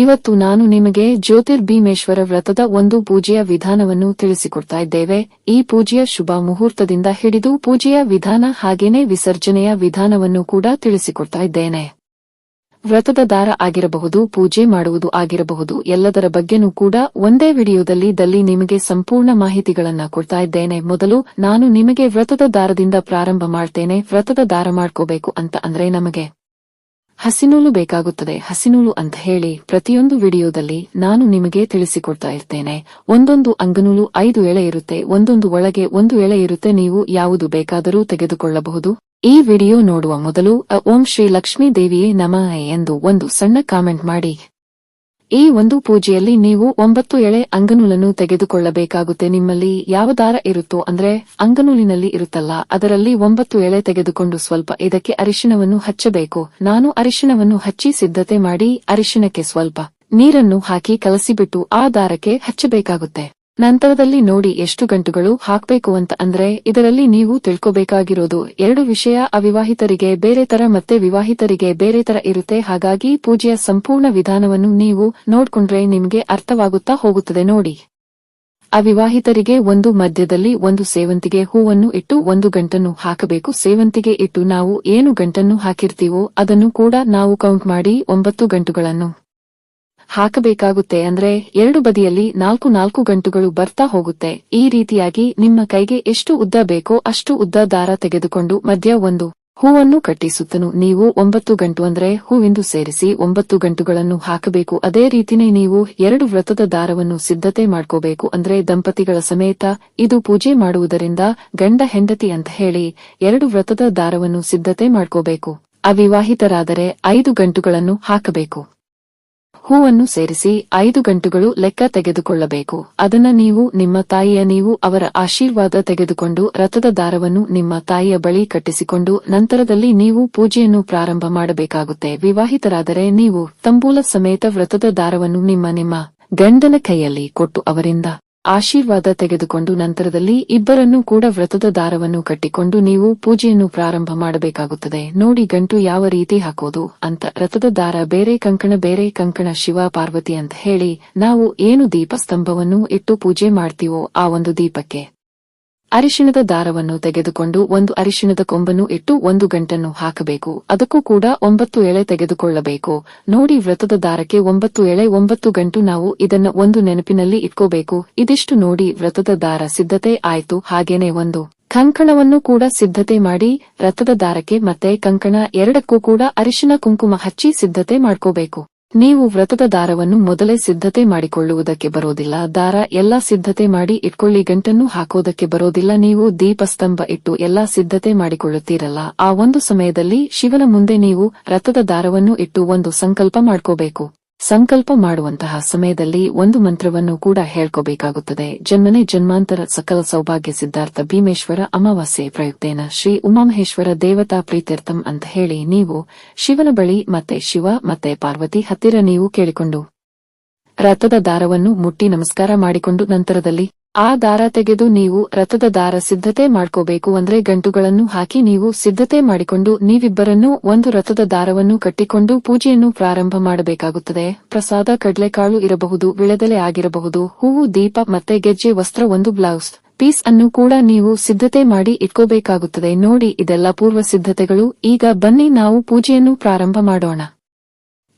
ಇವತ್ತು ನಾನು ನಿಮಗೆ ಜ್ಯೋತಿರ್ಭೀಮೇಶ್ವರ ವ್ರತದ ಒಂದು ಪೂಜೆಯ ವಿಧಾನವನ್ನು ತಿಳಿಸಿಕೊಡ್ತಾ ಇದ್ದೇವೆ. ಈ ಪೂಜೆಯ ಶುಭ ಮುಹೂರ್ತದಿಂದ ಹಿಡಿದು ಪೂಜೆಯ ವಿಧಾನ ಹಾಗೇನೆ ವಿಸರ್ಜನೆಯ ವಿಧಾನವನ್ನು ಕೂಡ ತಿಳಿಸಿಕೊಡ್ತಾ ಇದ್ದೇನೆ. ವ್ರತದ ದಾರ ಆಗಿರಬಹುದು, ಪೂಜೆ ಮಾಡುವುದು ಆಗಿರಬಹುದು, ಎಲ್ಲದರ ಬಗ್ಗೆನೂ ಕೂಡ ಒಂದೇ ವಿಡಿಯೋದಲ್ಲಿ ದಲ್ಲಿ ನಿಮಗೆ ಸಂಪೂರ್ಣ ಮಾಹಿತಿಗಳನ್ನ ಕೊಡ್ತಾ ಇದ್ದೇನೆ. ಮೊದಲು ನಾನು ನಿಮಗೆ ವ್ರತದ ದಾರದಿಂದ ಪ್ರಾರಂಭ ಮಾಡ್ತೇನೆ. ವ್ರತದ ದಾರ ಮಾಡ್ಕೋಬೇಕು ಅಂತ ಅಂದ್ರೆ ನಮಗೆ ಹಸಿನೂಲು ಬೇಕಾಗುತ್ತದೆ. ಹಸಿನೂಲು ಅಂತ ಹೇಳಿ ಪ್ರತಿಯೊಂದು ವಿಡಿಯೋದಲ್ಲಿ ನಾನು ನಿಮಗೆ ತಿಳಿಸಿಕೊಡ್ತಾ ಇರ್ತೇನೆ. ಒಂದೊಂದು ಅಂಗನೂಲು ಐದು ಎಳೆ ಇರುತ್ತೆ. ಒಂದೊಂದು ಒಳಗೆ ಒಂದು ಎಳೆ ಇರುತ್ತೆ. ನೀವು ಯಾವುದು ಬೇಕಾದರೂ ತೆಗೆದುಕೊಳ್ಳಬಹುದು. ಈ ವಿಡಿಯೋ ನೋಡುವ ಮೊದಲು ಓಂ ಶ್ರೀ ಲಕ್ಷ್ಮೀ ದೇವಿಯೇ ನಮಃ ಎಂದು ಒಂದು ಸಣ್ಣ ಕಾಮೆಂಟ್ ಮಾಡಿ. ಈ ಒಂದು ಪೂಜೆಯಲ್ಲಿ ನೀವು ಒಂಬತ್ತು ಎಳೆ ಅಂಗನೂಲನ್ನು ತೆಗೆದುಕೊಳ್ಳಬೇಕಾಗುತ್ತೆ. ನಿಮ್ಮಲ್ಲಿ ಯಾವ ದಾರ ಇರುತ್ತೋ, ಅಂದ್ರೆ ಅಂಗನೂಲಿನಲ್ಲಿ ಇರುತ್ತಲ್ಲ, ಅದರಲ್ಲಿ ಒಂಬತ್ತು ಎಳೆ ತೆಗೆದುಕೊಂಡು ಸ್ವಲ್ಪ ಇದಕ್ಕೆ ಅರಿಶಿಣವನ್ನು ಹಚ್ಚಬೇಕು. ನಾನು ಅರಿಶಿಣವನ್ನು ಹಚ್ಚಿ ಸಿದ್ಧತೆ ಮಾಡಿ ಅರಿಶಿನಕ್ಕೆ ಸ್ವಲ್ಪ ನೀರನ್ನು ಹಾಕಿ ಕಲಸಿಬಿಟ್ಟು ಆ ದಾರಕ್ಕೆ ಹಚ್ಚಬೇಕಾಗುತ್ತೆ. ನಂತರದಲ್ಲಿ ನೋಡಿ ಎಷ್ಟು ಗಂಟುಗಳು ಹಾಕ್ಬೇಕು ಅಂತ ಅಂದ್ರೆ ಇದರಲ್ಲಿ ನೀವು ತಿಳ್ಕೋಬೇಕಾಗಿರೋದು ಎರಡು ವಿಷಯ, ಅವಿವಾಹಿತರಿಗೆ ಬೇರೆ ತರ ಮತ್ತೆ ವಿವಾಹಿತರಿಗೆ ಬೇರೆ ತರ ಇರುತ್ತೆ. ಹಾಗಾಗಿ ಪೂಜೆಯ ಸಂಪೂರ್ಣ ವಿಧಾನವನ್ನು ನೀವು ನೋಡ್ಕೊಂಡ್ರೆ ನಿಮ್ಗೆ ಅರ್ಥವಾಗುತ್ತಾ ಹೋಗುತ್ತದೆ ನೋಡಿ. ಅವಿವಾಹಿತರಿಗೆ ಒಂದು ಮಧ್ಯದಲ್ಲಿ ಒಂದು ಸೇವಂತಿಗೆ ಹೂವನ್ನು ಇಟ್ಟು ಒಂದು ಗಂಟನ್ನು ಹಾಕಬೇಕು. ಸೇವಂತಿಗೆ ಇಟ್ಟು ನಾವು ಏನು ಗಂಟನ್ನು ಹಾಕಿರ್ತೀವೋ ಅದನ್ನು ಕೂಡ ನಾವು ಕೌಂಟ್ ಮಾಡಿ ಒಂಬತ್ತು ಗಂಟುಗಳನ್ನು. ಹಾಕಬೇಕಾಗುತ್ತೆ ಅಂದ್ರೆ ಎರಡು ಬದಿಯಲ್ಲಿ ನಾಲ್ಕು ನಾಲ್ಕು ಗಂಟುಗಳು ಬರ್ತಾ ಹೋಗುತ್ತೆ. ಈ ರೀತಿಯಾಗಿ ನಿಮ್ಮ ಕೈಗೆ ಎಷ್ಟು ಉದ್ದ ಬೇಕೋ ಅಷ್ಟು ಉದ್ದ ದಾರ ತೆಗೆದುಕೊಂಡು ಮಧ್ಯ ಒಂದು ಹೂವನ್ನು ಕಟ್ಟಿಸುತ್ತನು. ನೀವು ಒಂಬತ್ತು ಗಂಟು ಅಂದ್ರೆ ಹೂವಿಂದು ಸೇರಿಸಿ ಒಂಬತ್ತು ಗಂಟುಗಳನ್ನು ಹಾಕಬೇಕು. ಅದೇ ರೀತಿನೇ ನೀವು ಎರಡು ವ್ರತದ ದಾರವನ್ನು ಸಿದ್ಧತೆ ಮಾಡ್ಕೋಬೇಕು ಅಂದ್ರೆ ದಂಪತಿಗಳ ಸಮೇತ ಇದು ಪೂಜೆ ಮಾಡುವುದರಿಂದ ಗಂಡ ಹೆಂಡತಿ ಅಂತ ಹೇಳಿ ಎರಡು ವ್ರತದ ದಾರವನ್ನು ಸಿದ್ಧತೆ ಮಾಡ್ಕೋಬೇಕು. ಅವಿವಾಹಿತರಾದರೆ ಐದು ಗಂಟುಗಳನ್ನು ಹಾಕಬೇಕು. ಹೂವನ್ನು ಸೇರಿಸಿ ಐದು ಗಂಟುಗಳು ಲೆಕ್ಕ ತೆಗೆದುಕೊಳ್ಳಬೇಕು. ಅದನ್ನ ನೀವು ನಿಮ್ಮ ತಾಯಿಯ ನೀವು ಅವರ ಆಶೀರ್ವಾದ ತೆಗೆದುಕೊಂಡು ರಥದ ದಾರವನ್ನು ನಿಮ್ಮ ತಾಯಿಯ ಬಳಿ ಕಟ್ಟಿಸಿಕೊಂಡು ನಂತರದಲ್ಲಿ ನೀವು ಪೂಜೆಯನ್ನು ಪ್ರಾರಂಭ ಮಾಡಬೇಕಾಗುತ್ತೆ. ವಿವಾಹಿತರಾದರೆ ನೀವು ತಂಬೂಲ ಸಮೇತ ವ್ರತದ ದಾರವನ್ನು ನಿಮ್ಮ ನಿಮ್ಮ ಗಂಡನ ಕೈಯಲ್ಲಿ ಕೊಟ್ಟು ಅವರಿಂದ ಆಶೀರ್ವಾದ ತೆಗೆದುಕೊಂಡು ನಂತರದಲ್ಲಿ ಇಬ್ಬರನ್ನೂ ಕೂಡ ವ್ರತದ ದಾರವನ್ನು ಕಟ್ಟಿಕೊಂಡು ನೀವು ಪೂಜೆಯನ್ನು ಪ್ರಾರಂಭ ಮಾಡಬೇಕಾಗುತ್ತದೆ. ನೋಡಿ ಗಂಟು ಯಾವ ರೀತಿ ಹಾಕೋದು ಅಂತ. ವ್ರತದ ದಾರ ಬೇರೆ, ಕಂಕಣ ಬೇರೆ, ಕಂಕಣ ಶಿವ, ಪಾರ್ವತಿ ಅಂತ ಹೇಳಿ ನಾವು ಏನು ದೀಪ ಸ್ತಂಭವನ್ನು ಇಟ್ಟು ಪೂಜೆ ಮಾಡ್ತೀವೋ ಆ ಒಂದು ದೀಪಕ್ಕೆ. ಅರಿಶಿಣದ ದಾರವನ್ನು ತೆಗೆದುಕೊಂಡು ಒಂದು ಅರಿಶಿಣದ ಕೊಂಬನ್ನು ಇಟ್ಟು ಒಂದು ಗಂಟನ್ನು ಹಾಕಬೇಕು. ಅದಕ್ಕೂ ಕೂಡ ಒಂಬತ್ತು ಎಳೆ ತೆಗೆದುಕೊಳ್ಳಬೇಕು. ನೋಡಿ ವ್ರತದ ದಾರಕ್ಕೆ ಒಂಬತ್ತು ಎಳೆ ಒಂಬತ್ತು ಗಂಟು ನಾವು ಇದನ್ನ ಒಂದು ನೆನಪಿನಲ್ಲಿ ಇಟ್ಕೋಬೇಕು. ಇದಿಷ್ಟು ನೋಡಿ ವ್ರತದ ದಾರ ಸಿದ್ಧತೆ ಆಯ್ತು. ಹಾಗೇನೆ ಒಂದು. ಕಂಕಣವನ್ನು ಕೂಡ ಸಿದ್ಧತೆ ಮಾಡಿ ರಥದ ದಾರಕ್ಕೆ ಮತ್ತೆ ಕಂಕಣ ಎರಡಕ್ಕೂ ಕೂಡ ಅರಿಶಿನ ಕುಂಕುಮ ಹಚ್ಚಿ ಸಿದ್ಧತೆ ಮಾಡ್ಕೋಬೇಕು. ನೀವು ವ್ರತದ ದಾರವನ್ನು ಮೊದಲೇ ಸಿದ್ಧತೆ ಮಾಡಿಕೊಳ್ಳುವುದಕ್ಕೆ ಬರೋದಿಲ್ಲ. ದಾರ ಎಲ್ಲಾ ಸಿದ್ಧತೆ ಮಾಡಿ ಇಟ್ಕೊಳ್ಳಿ. ಗಂಟನ್ನು ಹಾಕೋದಕ್ಕೆ ಬರೋದಿಲ್ಲ. ನೀವು ದೀಪಸ್ತಂಭ ಇಟ್ಟು ಎಲ್ಲಾ ಸಿದ್ಧತೆ ಮಾಡಿಕೊಳ್ಳುತ್ತೀರಲ್ಲ. ಆ ಒಂದು ಸಮಯದಲ್ಲಿ ಶಿವನ ಮುಂದೆ ನೀವು ರಥದ ದಾರವನ್ನು ಇಟ್ಟು ಒಂದು ಸಂಕಲ್ಪ ಮಾಡ್ಕೋಬೇಕು. ಸಂಕಲ್ಪ ಮಾಡುವಂತಹ ಸಮಯದಲ್ಲಿ ಒಂದು ಮಂತ್ರವನ್ನು ಕೂಡ ಹೇಳ್ಕೋಬೇಕಾಗುತ್ತದೆ. ಜನ್ಮನೆ ಜನ್ಮಾಂತರ ಸಕಲ ಸೌಭಾಗ್ಯ ಸಿದ್ಧಾರ್ಥ ಭೀಮೇಶ್ವರ ಅಮಾವಾಸ್ಯೆ ಪ್ರಯುಕ್ತೇನ ಶ್ರೀ ಉಮಾಮಹೇಶ್ವರ ದೇವತಾ ಪ್ರೀತೀರ್ಥಂ ಅಂತ ಹೇಳಿ ನೀವು ಶಿವನ ಬಳಿ ಮತ್ತೆ ಶಿವ ಮತ್ತೆ ಪಾರ್ವತಿ ಹತ್ತಿರ ನೀವು ಕೇಳಿಕೊಂಡು ರಥದ ದಾರವನ್ನು ಮುಟ್ಟಿ ನಮಸ್ಕಾರ ಮಾಡಿಕೊಂಡು ನಂತರದಲ್ಲಿ ಆ ದಾರ ತೆಗೆದು ನೀವು ರಥದ ದಾರ ಸಿದ್ಧತೆ ಮಾಡ್ಕೋಬೇಕು ಅಂದ್ರೆ ಗಂಟುಗಳನ್ನು ಹಾಕಿ ನೀವು ಸಿದ್ಧತೆ ಮಾಡಿಕೊಂಡು ನೀವಿಬ್ಬರನ್ನೂ ಒಂದು ರಥದ ದಾರವನ್ನು ಕಟ್ಟಿಕೊಂಡು ಪೂಜೆಯನ್ನು ಪ್ರಾರಂಭ ಮಾಡಬೇಕಾಗುತ್ತದೆ. ಪ್ರಸಾದ ಕಡಲೆಕಾಳು ಇರಬಹುದು, ವಿಳೆದೆಲೆ ಆಗಿರಬಹುದು, ಹೂವು, ದೀಪ ಮತ್ತೆ ಗೆಜ್ಜೆ, ವಸ್ತ್ರ, ಒಂದು ಬ್ಲೌಸ್ ಪೀಸ್ ಅನ್ನು ಕೂಡ ನೀವು ಸಿದ್ಧತೆ ಮಾಡಿ ಇಟ್ಕೋಬೇಕಾಗುತ್ತದೆ. ನೋಡಿ, ಇದೆಲ್ಲ ಪೂರ್ವ ಸಿದ್ಧತೆಗಳು. ಈಗ ಬನ್ನಿ ನಾವು ಪೂಜೆಯನ್ನು ಪ್ರಾರಂಭ ಮಾಡೋಣ.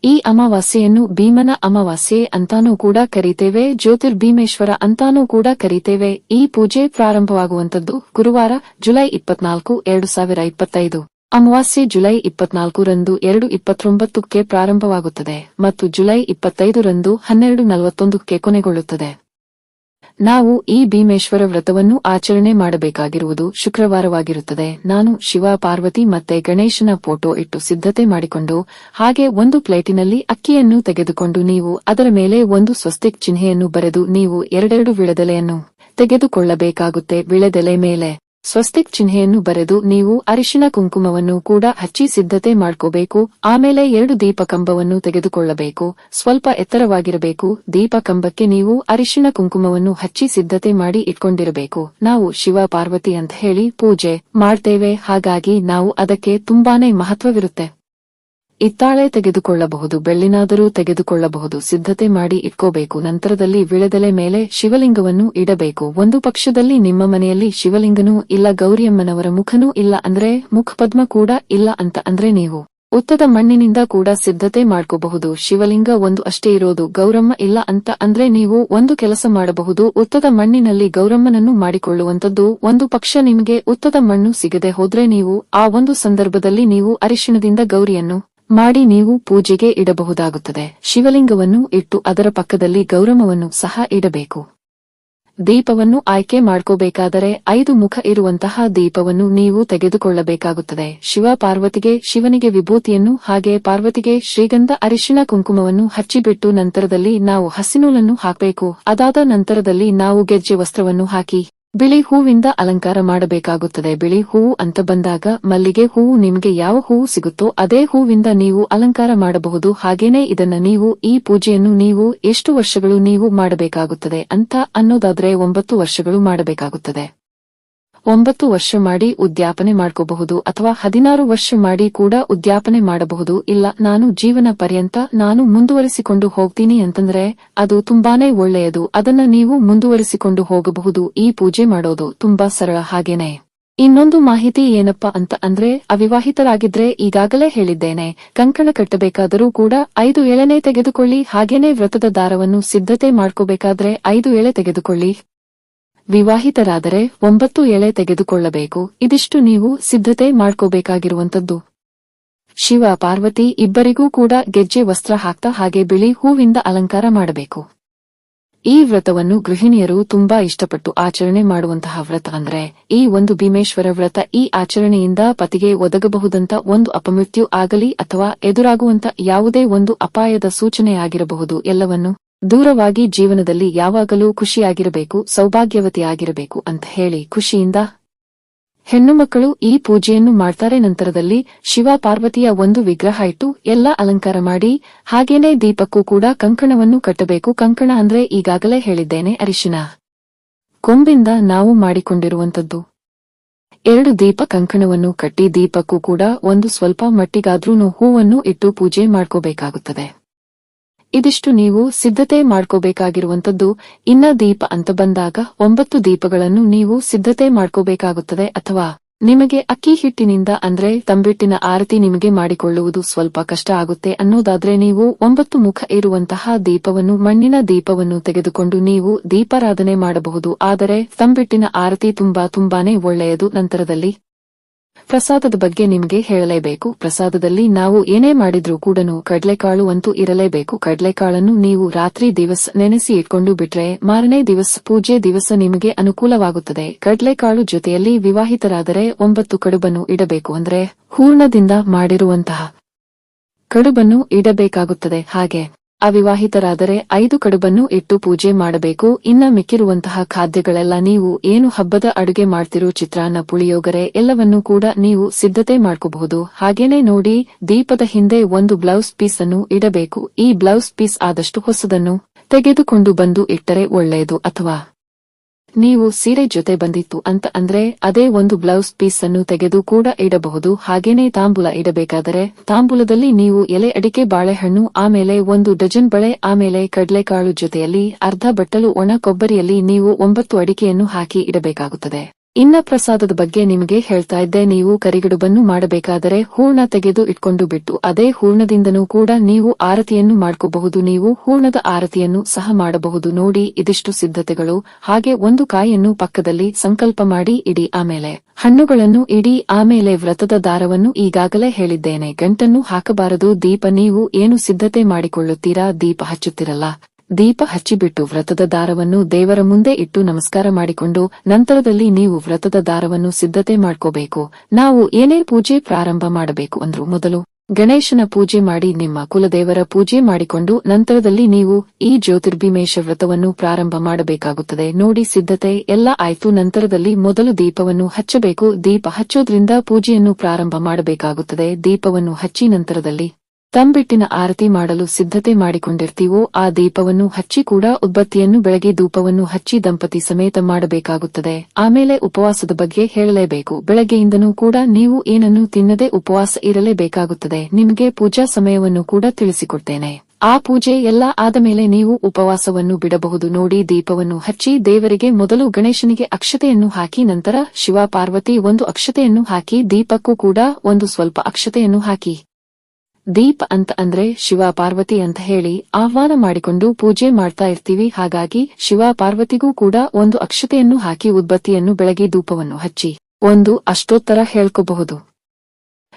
ಈ ಅಮಾವಾಸ್ಯೆಯನ್ನು ಭೀಮನ ಅಮಾವಾಸ್ಯೆ ಅಂತಾನೂ ಕೂಡ ಕರೀತೇವೆ, ಜ್ಯೋತಿರ್ಭೀಮೇಶ್ವರ ಅಂತಾನೂ ಕೂಡ ಕರೀತೇವೆ. ಈ ಪೂಜೆ ಪ್ರಾರಂಭವಾಗುವಂತದ್ದು ಗುರುವಾರ, ಜುಲೈ ಇಪ್ಪತ್ನಾಲ್ಕು, ಎರಡು ಸಾವಿರ ಇಪ್ಪತ್ತೈದು. ಅಮಾವಾಸ್ಯೆ, ಜುಲೈ ಇಪ್ಪತ್ನಾಲ್ಕರಂದು ಎರಡು ಇಪ್ಪತ್ತೊಂಬತ್ತಕ್ಕೆ ಪ್ರಾರಂಭವಾಗುತ್ತದೆ ಮತ್ತು ಜುಲೈ ಇಪ್ಪತ್ತೈದರಂದು ಹನ್ನೆರಡು ನಲವತ್ತೊಂದಕ್ಕೆ ಕೊನೆಗೊಳ್ಳುತ್ತದೆ. ನಾವು ಈ ಭೀಮೇಶ್ವರ ವ್ರತವನ್ನು ಆಚರಣೆ ಮಾಡಬೇಕಾಗಿರುವುದು ಶುಕ್ರವಾರವಾಗಿರುತ್ತದೆ. ನಾನು ಶಿವ, ಪಾರ್ವತಿ ಮತ್ತೆ ಗಣೇಶನ ಫೋಟೋ ಇಟ್ಟು ಸಿದ್ಧತೆ ಮಾಡಿಕೊಂಡು ಹಾಗೆ ಒಂದು ಪ್ಲೇಟಿನಲ್ಲಿ ಅಕ್ಕಿಯನ್ನು ತೆಗೆದುಕೊಂಡು ನೀವು ಅದರ ಮೇಲೆ ಒಂದು ಸ್ವಸ್ತಿಕ್ ಚಿಹ್ನೆಯನ್ನು ಬರೆದು ನೀವು ಎರಡೆರಡು ವಿಳೆದೆಲೆಯನ್ನು ತೆಗೆದುಕೊಳ್ಳಬೇಕಾಗುತ್ತೆ. ವಿಳೆದೆಲೆ ಮೇಲೆ ಸ್ವಸ್ತಿಕ್ ಚಿಹ್ನೆಯನ್ನು ಬರೆದು ನೀವು ಅರಿಶಿನ ಕುಂಕುಮವನ್ನು ಕೂಡ ಹಚ್ಚಿ ಸಿದ್ಧತೆ ಮಾಡ್ಕೋಬೇಕು, ಆಮೇಲೆ ಎರಡು ದೀಪಕಂಬವನ್ನು ತೆಗೆದುಕೊಳ್ಳಬೇಕು, ಸ್ವಲ್ಪ ಎತ್ತರವಾಗಿರಬೇಕು, ದೀಪಕಂಬಕ್ಕೆ ನೀವು ಅರಿಶಿನ ಕುಂಕುಮವನ್ನು ಹಚ್ಚಿ ಸಿದ್ಧತೆ ಮಾಡಿ ಇಟ್ಕೊಂಡಿರಬೇಕು. ನಾವು ಶಿವ, ಪಾರ್ವತಿ ಅಂತ ಹೇಳಿ ಪೂಜೆ ಮಾಡ್ತೇವೆ, ಹಾಗಾಗಿ ನಾವು ಅದಕ್ಕೆ ತುಂಬಾನೇ ಮಹತ್ವವಿರುತ್ತೆ. ಇತ್ತಾಳೆ ತೆಗೆದುಕೊಳ್ಳಬಹುದು, ಬೆಳ್ಳಿನಾದರೂ ತೆಗೆದುಕೊಳ್ಳಬಹುದು, ಸಿದ್ಧತೆ ಮಾಡಿ ಇಟ್ಕೋಬೇಕು, ನಂತರದಲ್ಲಿ ವಿಳೆದೆಲೆ ಮೇಲೆ ಶಿವಲಿಂಗವನ್ನು ಇಡಬೇಕು. ಒಂದು ಪಕ್ಷದಲ್ಲಿ ನಿಮ್ಮ ಮನೆಯಲ್ಲಿ ಶಿವಲಿಂಗನೂ ಇಲ್ಲ, ಗೌರಿಯಮ್ಮನವರ ಮುಖನೂ ಇಲ್ಲ ಅಂದ್ರೆ ಮುಖಪದ್ಮ ಕೂಡ ಇಲ್ಲ ಅಂತ ಅಂದ್ರೆ ನೀವು ಉತ್ತದ ಮಣ್ಣಿನಿಂದ ಕೂಡ ಸಿದ್ಧತೆ ಮಾಡ್ಕೋಬಹುದು. ಶಿವಲಿಂಗ ಒಂದು ಅಷ್ಟೇ ಇರೋದು, ಗೌರಮ್ಮ ಇಲ್ಲ ಅಂತ ಅಂದ್ರೆ ನೀವು ಒಂದು ಕೆಲಸ ಮಾಡಬಹುದು. ಉತ್ತದ ಮಣ್ಣಿನಲ್ಲಿ ಗೌರಮ್ಮನನ್ನು ಮಾಡಿಕೊಳ್ಳುವಂತದ್ದು ಒಂದು ಪಕ್ಷ ನಿಮಗೆ ಉತ್ತದ ಮಣ್ಣು ಸಿಗದೆ ಹೋದ್ರೆ ನೀವು ಆ ಒಂದು ಸಂದರ್ಭದಲ್ಲಿ ನೀವು ಅರಿಶಿಣದಿಂದ ಗೌರಿಯನ್ನು ಮಾಡಿ ನೀವು ಪೂಜೆಗೆ ಇಡಬಹುದಾಗುತ್ತದೆ. ಶಿವಲಿಂಗವನ್ನು ಇಟ್ಟು ಅದರ ಪಕ್ಕದಲ್ಲಿ ಗೌರಮವನ್ನು ಸಹ ಇಡಬೇಕು. ದೀಪವನ್ನು ಆಯ್ಕೆ ಮಾಡ್ಕೋಬೇಕಾದರೆ ಐದು ಮುಖ ಇರುವಂತಹ ದೀಪವನ್ನು ನೀವು ತೆಗೆದುಕೊಳ್ಳಬೇಕಾಗುತ್ತದೆ. ಶಿವ ಪಾರ್ವತಿಗೆ ಶಿವನಿಗೆ ವಿಭೂತಿಯನ್ನು ಹಾಗೆ ಪಾರ್ವತಿಗೆ ಶ್ರೀಗಂಧ ಅರಿಶಿನ ಕುಂಕುಮವನ್ನು ಹಚ್ಚಿಬಿಟ್ಟು ನಂತರದಲ್ಲಿ ನಾವು ಹಸಿನೂಲನ್ನು ಹಾಕಬೇಕು. ಅದಾದ ನಂತರದಲ್ಲಿ ನಾವು ಗೆಜ್ಜೆ ವಸ್ತ್ರವನ್ನು ಹಾಕಿ ಬಿಳಿ ಹೂವಿಂದ ಅಲಂಕಾರ ಮಾಡಬೇಕಾಗುತ್ತದೆ. ಬಿಳಿ ಹೂವು ಅಂತ ಬಂದಾಗ ಮಲ್ಲಿಗೆ ಹೂವು ನಿಮಗೆ ಯಾವ ಹೂವು ಸಿಗುತ್ತೋ ಅದೇ ಹೂವಿಂದ ನೀವು ಅಲಂಕಾರ ಮಾಡಬಹುದು. ಹಾಗೇನೆ ಇದನ್ನ ನೀವು ಈ ಪೂಜೆಯನ್ನು ನೀವು ಎಷ್ಟು ವರ್ಷಗಳು ನೀವು ಮಾಡಬೇಕಾಗುತ್ತದೆ ಅಂತ ಅನ್ನೋದಾದ್ರೆ ಒಂಬತ್ತು ವರ್ಷಗಳು ಮಾಡಬೇಕಾಗುತ್ತದೆ. ಒಂಬತ್ತು ವರ್ಷ ಮಾಡಿ ಉದ್ಯಾಪನೆ ಮಾಡ್ಕೋಬಹುದು ಅಥವಾ ಹದಿನಾರು ವರ್ಷ ಮಾಡಿ ಕೂಡ ಉದ್ಯಾಪನೆ ಮಾಡಬಹುದು. ಇಲ್ಲ, ನಾನು ಜೀವನ ಪರ್ಯಂತ ನಾನು ಮುಂದುವರಿಸಿಕೊಂಡು ಹೋಗ್ತೀನಿ ಅಂತಂದ್ರೆ ಅದು ತುಂಬಾನೇ ಒಳ್ಳೆಯದು. ಅದನ್ನ ನೀವು ಮುಂದುವರಿಸಿಕೊಂಡು ಹೋಗಬಹುದು. ಈ ಪೂಜೆ ಮಾಡೋದು ತುಂಬಾ ಸರಳ ಹಾಗೇನೆ. ಇನ್ನೊಂದು ಮಾಹಿತಿ ಏನಪ್ಪಾ ಅಂತ ಅಂದ್ರೆ, ಅವಿವಾಹಿತರಾಗಿದ್ರೆ ಈಗಾಗಲೇ ಹೇಳಿದ್ದೇನೆ. ಕಂಕಣ ಕಟ್ಟಬೇಕಾದರೂ ಕೂಡ ಐದು ಎಳೆನೆ ತೆಗೆದುಕೊಳ್ಳಿ. ಹಾಗೇನೆ ವ್ರತದ ದಾರವನ್ನು ಸಿದ್ಧತೆ ಮಾಡ್ಕೋಬೇಕಾದ್ರೆ ಐದು ಎಳೆ ತೆಗೆದುಕೊಳ್ಳಿ. ವಿವಾಹಿತರಾದರೆ ಒಂಬತ್ತು ಎಳೆ ತೆಗೆದುಕೊಳ್ಳಬೇಕು. ಇದಿಷ್ಟು ನೀವು ಸಿದ್ಧತೆ ಮಾಡ್ಕೋಬೇಕಾಗಿರುವಂತದ್ದು ಶಿವ, ಪಾರ್ವತಿ ಇಬ್ಬರಿಗೂ ಕೂಡ ಗೆಜ್ಜೆ ವಸ್ತ್ರ ಹಾಕ್ತಾ ಹಾಗೆ ಬಿಳಿ ಹೂವಿಂದ ಅಲಂಕಾರ ಮಾಡಬೇಕು. ಈ ವ್ರತವನ್ನು ಗೃಹಿಣಿಯರು ತುಂಬಾ ಇಷ್ಟಪಟ್ಟು ಆಚರಣೆ ಮಾಡುವಂತಹ ವ್ರತ ಅಂದ್ರೆ, ಈ ಒಂದು ಭೀಮೇಶ್ವರ ವ್ರತ ಈ ಆಚರಣೆಯಿಂದ ಪತಿಗೆ ಒದಗಬಹುದಂತ ಒಂದು ಅಪಮೃತ್ಯು ಆಗಲಿ ಅಥವಾ ಎದುರಾಗುವಂತ ಯಾವುದೇ ಒಂದು ಅಪಾಯದ ಸೂಚನೆಯಾಗಿರಬಹುದು ಎಲ್ಲವನ್ನು. ದೂರವಾಗಿ ಜೀವನದಲ್ಲಿ ಯಾವಾಗಲೂ ಖುಷಿಯಾಗಿರಬೇಕು, ಸೌಭಾಗ್ಯವತಿಯಾಗಿರಬೇಕು ಅಂತ ಹೇಳಿ ಖುಷಿಯಿಂದ ಹೆಣ್ಣು ಮಕ್ಕಳು ಈ ಪೂಜೆಯನ್ನು ಮಾಡ್ತಾರೆ. ನಂತರದಲ್ಲಿ ಶಿವ ಪಾರ್ವತಿಯ ಒಂದು ವಿಗ್ರಹ ಇಟ್ಟು ಎಲ್ಲ ಅಲಂಕಾರ ಮಾಡಿ, ಹಾಗೇನೇ ದೀಪಕ್ಕೂ ಕೂಡ ಕಂಕಣವನ್ನು ಕಟ್ಟಬೇಕು. ಕಂಕಣ ಅಂದ್ರೆ ಈಗಾಗಲೇ ಹೇಳಿದ್ದೇನೆ, ಅರಿಶಿನ. ಕೊಂಬಿಂದ ನಾವು ಮಾಡಿಕೊಂಡಿರುವಂತದ್ದು ಎರಡು ದೀಪ ಕಂಕಣವನ್ನು ಕಟ್ಟಿ ದೀಪಕ್ಕೂ ಕೂಡ ಒಂದು ಸ್ವಲ್ಪ ಮಟ್ಟಿಗಾದ್ರೂ ಹೂವನ್ನು ಇಟ್ಟು ಪೂಜೆ ಮಾಡ್ಕೋಬೇಕಾಗುತ್ತದೆ. ಇದಿಷ್ಟು ನೀವು ಸಿದ್ಧತೆ ಮಾಡ್ಕೋಬೇಕಾಗಿರುವಂತದ್ದು ಇನ್ನ ದೀಪ ಅಂತ ಬಂದಾಗ ಒಂಬತ್ತು ದೀಪಗಳನ್ನು ನೀವು ಸಿದ್ಧತೆ ಮಾಡ್ಕೋಬೇಕಾಗುತ್ತದೆ ಅಥವಾ ನಿಮಗೆ ಅಕ್ಕಿ ಹಿಟ್ಟಿನಿಂದ ಅಂದ್ರೆ ತಂಬಿಟ್ಟಿನ ಆರತಿ ನಿಮಗೆ ಮಾಡಿಕೊಳ್ಳುವುದು ಸ್ವಲ್ಪ ಕಷ್ಟ ಆಗುತ್ತೆ ಅನ್ನೋದಾದ್ರೆ ನೀವು ಒಂಬತ್ತು ಮುಖ ಇರುವಂತಹ ದೀಪವನ್ನು, ಮಣ್ಣಿನ ದೀಪವನ್ನು ತೆಗೆದುಕೊಂಡು ನೀವು ದೀಪಾರಾಧನೆ ಮಾಡಬಹುದು. ಆದರೆ ತಂಬಿಟ್ಟಿನ ಆರತಿ ತುಂಬಾ ತುಂಬಾನೇ ಒಳ್ಳೆಯದು. ನಂತರದಲ್ಲಿ ಪ್ರಸಾದದ ಬಗ್ಗೆ ನಿಮಗೆ ಹೇಳಲೇಬೇಕು. ಪ್ರಸಾದದಲ್ಲಿ ನಾವು ಏನೇ ಮಾಡಿದ್ರೂ ಕೂಡನು ಕಡ್ಲೆಕಾಳು ಅಂತೂ ಇರಲೇಬೇಕು. ಕಡ್ಲೆಕಾಳನ್ನು ನೀವು ರಾತ್ರಿ ದಿವಸ ನೆನೆಸಿ ಇಟ್ಕೊಂಡು ಬಿಟ್ರೆ ಮಾರನೇ ದಿವಸ ಪೂಜೆ ದಿವಸ ನಿಮಗೆ ಅನುಕೂಲವಾಗುತ್ತದೆ. ಕಡ್ಲೆಕಾಳು ಜೊತೆಯಲ್ಲಿ ವಿವಾಹಿತರಾದರೆ ಒಂಬತ್ತು ಕಡುಬನ್ನು ಇಡಬೇಕು ಅಂದ್ರೆ ಹೂರ್ಣದಿಂದ ಮಾಡಿರುವಂತಹ ಕಡುಬನ್ನು ಇಡಬೇಕಾಗುತ್ತದೆ. ಹಾಗೆ ಅವಿವಾಹಿತರಾದರೆ ಐದು ಕಡುಬನ್ನು ಇಟ್ಟು ಪೂಜೆ ಮಾಡಬೇಕು. ಇನ್ನ ಮಿಕ್ಕಿರುವಂತಹ ಖಾದ್ಯಗಳೆಲ್ಲ ನೀವು ಏನು ಹಬ್ಬದ ಅಡುಗೆ ಮಾಡ್ತಿರೋ ಚಿತ್ರಾನ್ನ, ಪುಳಿಯೋಗರೆ ಎಲ್ಲವನ್ನೂ ಕೂಡ ನೀವು ಸಿದ್ಧತೆ ಮಾಡ್ಕೋಬಹುದು. ಹಾಗೇನೆ ನೋಡಿ, ದೀಪದ ಹಿಂದೆ ಒಂದು ಬ್ಲೌಸ್ ಪೀಸ್ ಅನ್ನು ಇಡಬೇಕು. ಈ ಬ್ಲೌಸ್ ಪೀಸ್ ಆದಷ್ಟು ಹೊಸದನ್ನು ತೆಗೆದುಕೊಂಡು ಬಂದು ಇಟ್ಟರೆ ಒಳ್ಳೆಯದು ಅಥವಾ? ನೀವು ಸೀರೆ ಜೊತೆ ಬಂದಿತ್ತು ಅಂತ ಅಂದ್ರೆ ಅದೇ ಒಂದು ಬ್ಲೌಸ್ ಪೀಸ್ ಅನ್ನು ತೆಗೆದು ಕೂಡ ಇಡಬಹುದು. ಹಾಗೇನೇ ತಾಂಬೂಲ ಇಡಬೇಕಾದರೆ ತಾಂಬೂಲದಲ್ಲಿ ನೀವು ಎಲೆ ಅಡಿಕೆ ಬಾಳೆಹಣ್ಣು, ಆಮೇಲೆ ಒಂದು ಡಜನ್ ಬಳೆ, ಆಮೇಲೆ ಕಡಲೆಕಾಳು ಜೊತೆಯಲ್ಲಿ ಅರ್ಧ ಬಟ್ಟಲು ಒಣ ಕೊಬ್ಬರಿಯಲ್ಲಿ ನೀವು ಒಂಬತ್ತು ಅಡಿಕೆಯನ್ನು ಹಾಕಿ ಇಡಬೇಕಾಗುತ್ತದೆ. ಇನ್ನ ಪ್ರಸಾದದ ಬಗ್ಗೆ ನಿಮಗೆ ಹೇಳ್ತಾ ಇದ್ದೆ, ನೀವು ಕರಿಗಡುಬನ್ನು ಮಾಡಬೇಕಾದರೆ ಹೂರ್ಣ ತೆಗೆದು ಇಟ್ಕೊಂಡು ಬಿಟ್ಟು, ಅದೇ ಹೂರ್ಣದಿಂದನೂ ಕೂಡ ನೀವು ಆರತಿಯನ್ನು ಮಾಡ್ಕೋಬಹುದು, ನೀವು ಹೂರ್ಣದ ಆರತಿಯನ್ನು ಸಹ ಮಾಡಬಹುದು. ನೋಡಿ, ಇದಿಷ್ಟು ಸಿದ್ಧತೆಗಳು. ಹಾಗೆ ಒಂದು ಕಾಯನ್ನು ಪಕ್ಕದಲ್ಲಿ ಸಂಕಲ್ಪ ಮಾಡಿ ಇಡಿ ಆಮೇಲೆ. ಹಣ್ಣುಗಳನ್ನು ಇಡಿ ಆಮೇಲೆ ವ್ರತದ ದಾರವನ್ನು ಈಗಾಗಲೇ ಹೇಳಿದ್ದೇನೆ. ಗಂಟನ್ನು ಹಾಕಬಾರದು. ದೀಪ, ನೀವು ಏನು ಸಿದ್ಧತೆ ಮಾಡಿಕೊಳ್ಳುತ್ತೀರಾ? ದೀಪ ಹಚ್ಚುತ್ತಿರಲ್ಲ. ದೀಪ ಹಚ್ಚಿಬಿಟ್ಟು ವ್ರತದ ದಾರವನ್ನು ದೇವರ ಮುಂದೆ ಇಟ್ಟು ನಮಸ್ಕಾರ ಮಾಡಿಕೊಂಡು ನಂತರದಲ್ಲಿ ನೀವು ವ್ರತದ ದಾರವನ್ನು ಸಿದ್ಧತೆ ಮಾಡ್ಕೋಬೇಕು. ನಾವು ಏನೇ ಪೂಜೆ ಪ್ರಾರಂಭ ಮಾಡಬೇಕು ಅಂದ್ರು ಮೊದಲು ಗಣೇಶನ ಪೂಜೆ ಮಾಡಿ ನಿಮ್ಮ ಕುಲದೇವರ ಪೂಜೆ ಮಾಡಿಕೊಂಡು ನಂತರದಲ್ಲಿ ನೀವು ಈ ಜ್ಯೋತಿರ್ಭಿಮೇಶ ವ್ರತವನ್ನು ಪ್ರಾರಂಭ ಮಾಡಬೇಕಾಗುತ್ತದೆ. ನೋಡಿ ಸಿದ್ಧತೆ ಎಲ್ಲ ಆಯ್ತು. ನಂತರದಲ್ಲಿ ಮೊದಲು ದೀಪವನ್ನು ಹಚ್ಚಬೇಕು. ದೀಪ ಹಚ್ಚೋದ್ರಿಂದ ಪೂಜೆಯನ್ನು ಪ್ರಾರಂಭ ಮಾಡಬೇಕಾಗುತ್ತದೆ. ದೀಪವನ್ನು ಹಚ್ಚಿ ನಂತರದಲ್ಲಿ ತಂಬಿಟ್ಟಿನ ಆರತಿ ಮಾಡಲು ಸಿದ್ಧತೆ ಮಾಡಿಕೊಂಡಿರ್ತೀವೋ, ಆ ದೀಪವನ್ನು ಹಚ್ಚಿ ಕೂಡ ಉದ್ಬತ್ತಿಯನ್ನು ಬೆಳಗ್ಗೆ ಧೂಪವನ್ನು ಹಚ್ಚಿ ದಂಪತಿ ಸಮೇತ ಮಾಡಬೇಕಾಗುತ್ತದೆ. ಆಮೇಲೆ ಉಪವಾಸದ ಬಗ್ಗೆ ಹೇಳಲೇಬೇಕು. ಬೆಳಗ್ಗೆಯಿಂದನೂ ಕೂಡ ನೀವು ಏನನ್ನೂ ತಿನ್ನದೆ ಉಪವಾಸ ಇರಲೇಬೇಕಾಗುತ್ತದೆ. ನಿಮಗೆ ಪೂಜಾ ಸಮಯವನ್ನು ಕೂಡ ತಿಳಿಸಿಕೊಡ್ತೇನೆ. ಆ ಪೂಜೆ ಎಲ್ಲ ಆದ ಮೇಲೆ ನೀವು ಉಪವಾಸವನ್ನು ಬಿಡಬಹುದು. ನೋಡಿ, ದೀಪವನ್ನು ಹಚ್ಚಿ ದೇವರಿಗೆ ಮೊದಲು ಗಣೇಶನಿಗೆ ಅಕ್ಷತೆಯನ್ನು ಹಾಕಿ ನಂತರ ಶಿವ ಪಾರ್ವತಿ ಒಂದು ಅಕ್ಷತೆಯನ್ನು ಹಾಕಿ ದೀಪಕ್ಕೂ ಕೂಡ ಒಂದು ಸ್ವಲ್ಪ ಅಕ್ಷತೆಯನ್ನು ಹಾಕಿ. ದೀಪ್ ಅಂತ ಅಂದ್ರೆ ಶಿವ ಪಾರ್ವತಿ ಅಂತ ಹೇಳಿ ಆಹ್ವಾನ ಮಾಡಿಕೊಂಡು ಪೂಜೆ ಮಾಡ್ತಾ ಇರ್ತೀವಿ. ಹಾಗಾಗಿ ಶಿವ ಪಾರ್ವತಿಗೂ ಕೂಡ ಒಂದು ಅಕ್ಷತೆಯನ್ನು ಹಾಕಿ ಉದ್ಬತ್ತಿಯನ್ನು ಬೆಳಗ್ಗೆ ಧೂಪವನ್ನು ಹಚ್ಚಿ. ಒಂದು ಅಷ್ಟೋತ್ತರ ಹೇಳ್ಕೋಬಹುದು.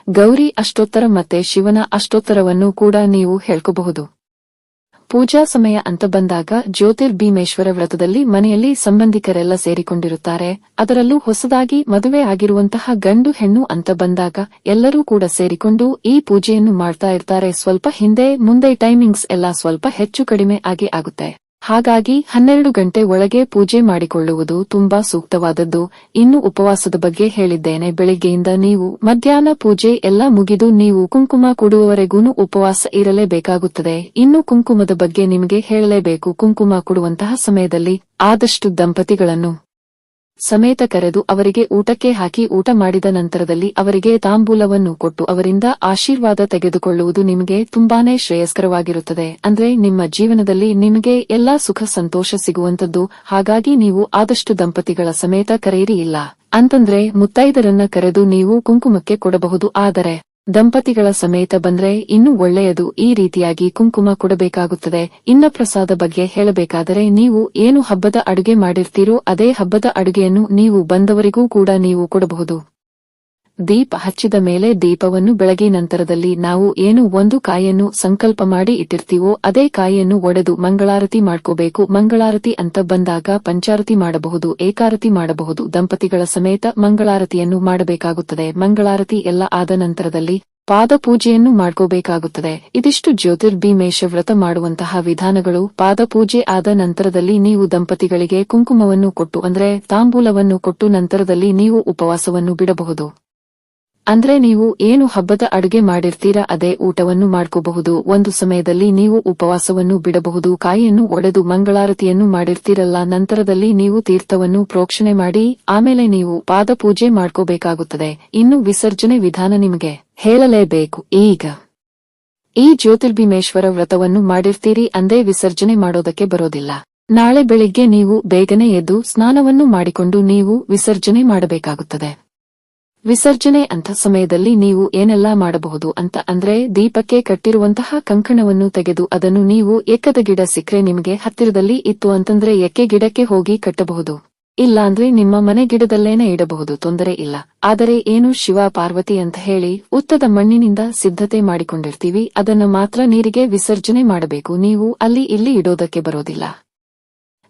ಗೌರಿ ಅಷ್ಟೋತ್ತರ ಮತ್ತೆ ಶಿವನ ಅಷ್ಟೋತ್ತರವನ್ನು ಕೂಡ ನೀವು ಹೇಳ್ಕೋಬಹುದು. ಪೂಜಾ ಸಮಯ ಅಂತ ಬಂದಾಗ ಜ್ಯೋತಿರ್ಭೀಮೇಶ್ವರ ವ್ರತದಲ್ಲಿ ಮನೆಯಲ್ಲಿ ಸಂಬಂಧಿಕರೆಲ್ಲ ಸೇರಿಕೊಂಡಿರುತ್ತಾರೆ. ಅದರಲ್ಲೂ ಹೊಸದಾಗಿ ಮದುವೆ ಆಗಿರುವಂತಹ ಗಂಡು ಹೆಣ್ಣು ಅಂತ ಬಂದಾಗ ಎಲ್ಲರೂ ಕೂಡ ಸೇರಿಕೊಂಡು ಈ ಪೂಜೆಯನ್ನು ಮಾಡ್ತಾ ಇರ್ತಾರೆ. ಸ್ವಲ್ಪ ಹಿಂದೆ, ಮುಂದೆ ಟೈಮಿಂಗ್ಸ್ ಎಲ್ಲ ಸ್ವಲ್ಪ ಹೆಚ್ಚು ಕಡಿಮೆ ಆಗಿ ಆಗುತ್ತೆ. ಹಾಗಾಗಿ ಹನ್ನೆರಡು ಗಂಟೆ ಒಳಗೆ ಪೂಜೆ ಮಾಡಿಕೊಳ್ಳುವುದು ತುಂಬಾ ಸೂಕ್ತವಾದದ್ದು. ಇನ್ನು ಉಪವಾಸದ ಬಗ್ಗೆ ಹೇಳಿದ್ದೇನೆ. ಬೆಳಿಗ್ಗೆಯಿಂದ ನೀವು ಮಧ್ಯಾಹ್ನ ಪೂಜೆ ಎಲ್ಲ ಮುಗಿದು ನೀವು ಕುಂಕುಮ ಕೊಡುವವರೆಗೂ ಉಪವಾಸ ಇರಲೇಬೇಕಾಗುತ್ತದೆ. ಇನ್ನು ಕುಂಕುಮದ ಬಗ್ಗೆ ನಿಮಗೆ ಹೇಳಲೇಬೇಕು. ಕುಂಕುಮ ಕೊಡುವಂತಹ ಸಮಯದಲ್ಲಿ ಆದಷ್ಟು ದಂಪತಿಗಳನ್ನು ಸಮೇತ ಕರೆದು ಅವರಿಗೆ ಊಟಕ್ಕೆ ಹಾಕಿ ಊಟ ಮಾಡಿದ ನಂತರದಲ್ಲಿ ಅವರಿಗೆ ತಾಂಬೂಲವನ್ನು ಕೊಟ್ಟು ಅವರಿಂದ ಆಶೀರ್ವಾದ ತೆಗೆದುಕೊಳ್ಳುವುದು ನಿಮಗೆ ತುಂಬಾನೇ ಶ್ರೇಯಸ್ಕರವಾಗಿರುತ್ತದೆ. ಅಂದ್ರೆ ನಿಮ್ಮ ಜೀವನದಲ್ಲಿ ನಿಮಗೆ ಎಲ್ಲಾ ಸುಖ ಸಂತೋಷ ಸಿಗುವಂತದ್ದು ಹಾಗಾಗಿ ನೀವು ಆದಷ್ಟು ದಂಪತಿಗಳ ಸಮೇತ ಕರೆಯಿರಿ ಇಲ್ಲ. ಅಂತಂದ್ರೆ ಮುತ್ತೈದರನ್ನ ಕರೆದು ನೀವು ಕುಂಕುಮಕ್ಕೆ ಕೊಡಬಹುದು, ಆದರೆ ದಂಪತಿಗಳ ಸಮೇತ ಬಂದ್ರೆ ಇನ್ನೂ ಒಳ್ಳೆಯದು ಈ ರೀತಿಯಾಗಿ ಕುಂಕುಮ ಕೊಡಬೇಕಾಗುತ್ತದೆ. ಇನ್ನ ಪ್ರಸಾದ ಬಗ್ಗೆ ಹೇಳಬೇಕಾದರೆ ನೀವು ಏನು ಹಬ್ಬದ ಅಡುಗೆ ಮಾಡಿರ್ತೀರೋ ಅದೇ ಹಬ್ಬದ ಅಡುಗೆಯನ್ನು ನೀವು ಬಂದವರಿಗೂ ಕೂಡ ನೀವು ಕೊಡಬಹುದು. ದೀಪ ಹಚ್ಚಿದ ಮೇಲೆ ದೀಪವನ್ನು ಬೆಳಗಿ ನಂತರದಲ್ಲಿ ನಾವು ಏನು ಒಂದು ಕಾಯನ್ನು ಸಂಕಲ್ಪ ಮಾಡಿ ಇಟ್ಟಿರ್ತೀವೋ ಅದೇ ಕಾಯನ್ನು ಒಡೆದು ಮಂಗಳಾರತಿ ಮಾಡ್ಕೋಬೇಕು. ಮಂಗಳಾರತಿ ಅಂತ ಬಂದಾಗ ಪಂಚಾರತಿ ಮಾಡಬಹುದು, ಏಕಾರತಿ ಮಾಡಬಹುದು. ದಂಪತಿಗಳ ಸಮೇತ ಮಂಗಳಾರತಿಯನ್ನು ಮಾಡಬೇಕಾಗುತ್ತದೆ. ಮಂಗಳಾರತಿ ಎಲ್ಲ ಆದ ನಂತರದಲ್ಲಿ ಪಾದಪೂಜೆಯನ್ನು ಮಾಡ್ಕೋಬೇಕಾಗುತ್ತದೆ. ಇದಿಷ್ಟು ಜ್ಯೋತಿರ್ಭೀಮೇಶ ವ್ರತ ಮಾಡುವಂತಹ ವಿಧಾನಗಳು. ಪಾದಪೂಜೆ ಆದ ನಂತರದಲ್ಲಿ ನೀವು ದಂಪತಿಗಳಿಗೆ ಕುಂಕುಮವನ್ನು ಕೊಟ್ಟು ಅಂದ್ರೆ ತಾಂಬೂಲವನ್ನು ಕೊಟ್ಟು ನಂತರದಲ್ಲಿ ನೀವು ಉಪವಾಸವನ್ನು ಬಿಡಬಹುದು. ಅಂದ್ರೆ ನೀವು ಏನು ಹಬ್ಬದ ಅಡುಗೆ ಮಾಡಿರ್ತೀರಾ ಅದೇ ಊಟವನ್ನು ಮಾಡ್ಕೋಬಹುದು. ಒಂದು ಸಮಯದಲ್ಲಿ ನೀವು ಉಪವಾಸವನ್ನು ಬಿಡಬಹುದು, ಕಾಯಿಯನ್ನು ಒಡೆದು ಮಂಗಳಾರತಿಯನ್ನು ಮಾಡಿರ್ತೀರಲ್ಲ, ನಂತರದಲ್ಲಿ ನೀವು ತೀರ್ಥವನ್ನು ಪ್ರೋಕ್ಷಣೆ ಮಾಡಿ, ಆಮೇಲೆ ನೀವು ಪಾದಪೂಜೆ ಮಾಡ್ಕೋಬೇಕಾಗುತ್ತದೆ. ಇನ್ನು ವಿಸರ್ಜನೆ ವಿಧಾನ ನಿಮಗೆ ಹೇಳಲೇಬೇಕು. ಈಗ ಈ ಜ್ಯೋತಿರ್ಭೀಮೇಶ್ವರ ವ್ರತವನ್ನು ಮಾಡಿರ್ತೀರಿ ಅಂದೇ ವಿಸರ್ಜನೆ ಮಾಡೋದಕ್ಕೆ ಬರೋದಿಲ್ಲ. ನಾಳೆ ಬೆಳಿಗ್ಗೆ ನೀವು ಬೇಗನೆ ಎದ್ದು ಸ್ನಾನವನ್ನು ಮಾಡಿಕೊಂಡು ನೀವು ವಿಸರ್ಜನೆ ಮಾಡಬೇಕಾಗುತ್ತದೆ. ವಿಸರ್ಜನೆ ಅಂತ ಸಮಯದಲ್ಲಿ ನೀವು ಏನೆಲ್ಲಾ ಮಾಡಬಹುದು ಅಂತ ಅಂದ್ರೆ ದೀಪಕ್ಕೆ ಕಟ್ಟಿರುವಂತಹ ಕಂಕಣವನ್ನು ತೆಗೆದು ಅದನ್ನು ನೀವು ಏಕದ ಗಿಡ ಸಿಕ್ಕರೆ ನಿಮಗೆ ಹತ್ತಿರದಲ್ಲಿ ಇತ್ತು ಅಂತಂದ್ರೆ ಎಕ್ಕೆ ಗಿಡಕ್ಕೆ ಹೋಗಿ ಕಟ್ಟಬಹುದು? ಇಲ್ಲಾಂದ್ರೆ ನಿಮ್ಮ ಮನೆ ಗಿಡದಲ್ಲೇನೆ ಇಡಬಹುದು, ತೊಂದರೆ ಇಲ್ಲ. ಆದರೆ ಏನು ಶಿವ ಪಾರ್ವತಿ ಅಂತ ಹೇಳಿ ಉತ್ತದ ಮಣ್ಣಿನಿಂದ ಸಿದ್ಧತೆ ಮಾಡಿಕೊಂಡಿರ್ತೀವಿ, ಅದನ್ನು ಮಾತ್ರ ನೀರಿಗೆ ವಿಸರ್ಜನೆ ಮಾಡಬೇಕು, ನೀವು ಅಲ್ಲಿ ಇಲ್ಲಿ ಇಡೋದಕ್ಕೆ ಬರೋದಿಲ್ಲ.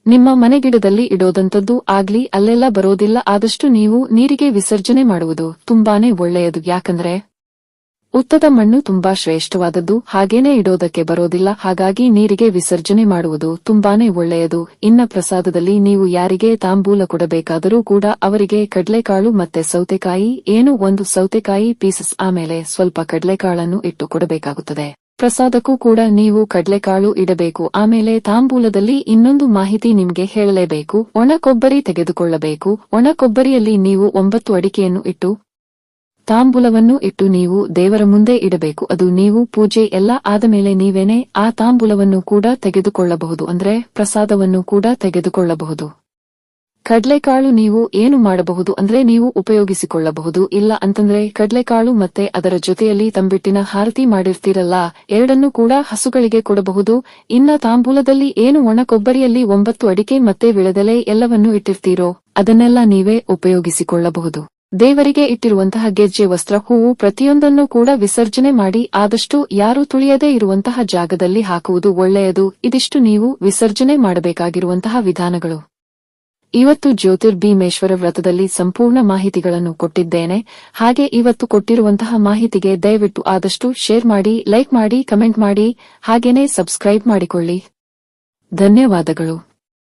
ನಿಮ್ಮ ಮನೆಗಿಡದಲ್ಲಿ ಇಡೋದಂತದ್ದು ಆಗ್ಲಿ, ಅಲ್ಲೆಲ್ಲ ಬರೋದಿಲ್ಲ, ಆದಷ್ಟು ನೀವು ನೀರಿಗೆ ವಿಸರ್ಜನೆ ಮಾಡುವುದು ತುಂಬಾನೇ ಒಳ್ಳೆಯದು. ಯಾಕಂದ್ರೆ ಉತ್ತದ ಮಣ್ಣು ತುಂಬಾ ಶ್ರೇಷ್ಠವಾದದ್ದು, ಹಾಗೇನೆ ಇಡೋದಕ್ಕೆ ಬರೋದಿಲ್ಲ, ಹಾಗಾಗಿ ನೀರಿಗೆ ವಿಸರ್ಜನೆ ಮಾಡುವುದು ತುಂಬಾನೇ ಒಳ್ಳೆಯದು. ಇನ್ನ ಪ್ರಸಾದದಲ್ಲಿ ನೀವು ಯಾರಿಗೆ ತಾಂಬೂಲ ಕೊಡಬೇಕಾದರೂ ಕೂಡ ಅವರಿಗೆ ಕಡಲೆಕಾಳು ಮತ್ತೆ ಸೌತೆಕಾಯಿ, ಏನು ಒಂದು ಸೌತೆಕಾಯಿ ಪೀಸಸ್, ಆಮೇಲೆ ಸ್ವಲ್ಪ ಕಡಲೆಕಾಳನ್ನು ಇಟ್ಟು ಕೊಡಬೇಕಾಗುತ್ತದೆ. ಪ್ರಸಾದಕ್ಕೂ ಕೂಡ ನೀವು ಕಡ್ಲೆಕಾಳು ಇಡಬೇಕು. ಆಮೇಲೆ ತಾಂಬೂಲದಲ್ಲಿ ಇನ್ನೊಂದು ಮಾಹಿತಿ ನಿಮಗೆ ಹೇಳಲೇಬೇಕು. ಒಣ ಕೊಬ್ಬರಿ ತೆಗೆದುಕೊಳ್ಳಬೇಕು. ಒಣ ಕೊಬ್ಬರಿಯಲ್ಲಿ ನೀವು ಒಂಬತ್ತು ಅಡಿಕೆಯನ್ನು ಇಟ್ಟು, ತಾಂಬೂಲವನ್ನು ಇಟ್ಟು ನೀವು ದೇವರ ಮುಂದೆ ಇಡಬೇಕು. ಅದು ನೀವು ಪೂಜೆ ಎಲ್ಲ ಆದ ಮೇಲೆ ನೀವೇನೆ ಆ ತಾಂಬೂಲವನ್ನು ಕೂಡ ತೆಗೆದುಕೊಳ್ಳಬಹುದು. ಅಂದ್ರೆ ಪ್ರಸಾದವನ್ನು ಕೂಡ ತೆಗೆದುಕೊಳ್ಳಬಹುದು. ಕಡ್ಲೆಕಾಳು ನೀವು ಏನು ಮಾಡಬಹುದು ಅಂದ್ರೆ ನೀವು ಉಪಯೋಗಿಸಿಕೊಳ್ಳಬಹುದು, ಇಲ್ಲ ಅಂತಂದ್ರೆ ಕಡ್ಲೆಕಾಳು ಮತ್ತೆ ಅದರ ಜೊತೆಯಲ್ಲಿ ತಂಬಿಟ್ಟಿನ ಹಾರತಿ ಮಾಡಿರ್ತೀರಲ್ಲ, ಎರಡನ್ನೂ ಕೂಡ ಹಸುಗಳಿಗೆ ಕೊಡಬಹುದು, ಇನ್ನ ತಾಂಬೂಲದಲ್ಲಿ ಏನು ಒಣ ಕೊಬ್ಬರಿಯಲ್ಲಿ ಒಂಬತ್ತು ಅಡಿಕೆ ಮತ್ತೆ ವಿಳದೆಲೆ ಎಲ್ಲವನ್ನೂ ಇಟ್ಟಿರ್ತೀರೋ, ಅದನ್ನೆಲ್ಲ ನೀವೇ ಉಪಯೋಗಿಸಿಕೊಳ್ಳಬಹುದು. ದೇವರಿಗೆ ಇಟ್ಟಿರುವಂತಹ ಗೆಜ್ಜೆ ವಸ್ತ್ರ ಹೂವು ಪ್ರತಿಯೊಂದನ್ನು ಕೂಡ ವಿಸರ್ಜನೆ ಮಾಡಿ ಆದಷ್ಟು ಯಾರು ತುಳಿಯದೇ ಇರುವಂತಹ ಜಾಗದಲ್ಲಿ ಹಾಕುವುದು ಒಳ್ಳೆಯದು, ಇದಿಷ್ಟು ನೀವು ವಿಸರ್ಜನೆ ಮಾಡಬೇಕಾಗಿರುವಂತಹ ವಿಧಾನಗಳು. ಇವತ್ತು ಜ್ಯೋತಿರ್ಭೀಮೇಶ್ವರ ವ್ರತದಲ್ಲಿ ಸಂಪೂರ್ಣ ಮಾಹಿತಿಗಳನ್ನು ಕೊಟ್ಟಿದ್ದೇನೆ. ಹಾಗೆ ಇವತ್ತು ಕೊಟ್ಟಿರುವಂತಹ ಮಾಹಿತಿಗೆ ದಯವಿಟ್ಟು ಆದಷ್ಟು ಶೇರ್ ಮಾಡಿ, ಲೈಕ್ ಮಾಡಿ, ಕಮೆಂಟ್ ಮಾಡಿ, ಹಾಗೇನೆ ಸಬ್ಸ್ಕ್ರೈಬ್ ಮಾಡಿಕೊಳ್ಳಿ. ಧನ್ಯವಾದಗಳು.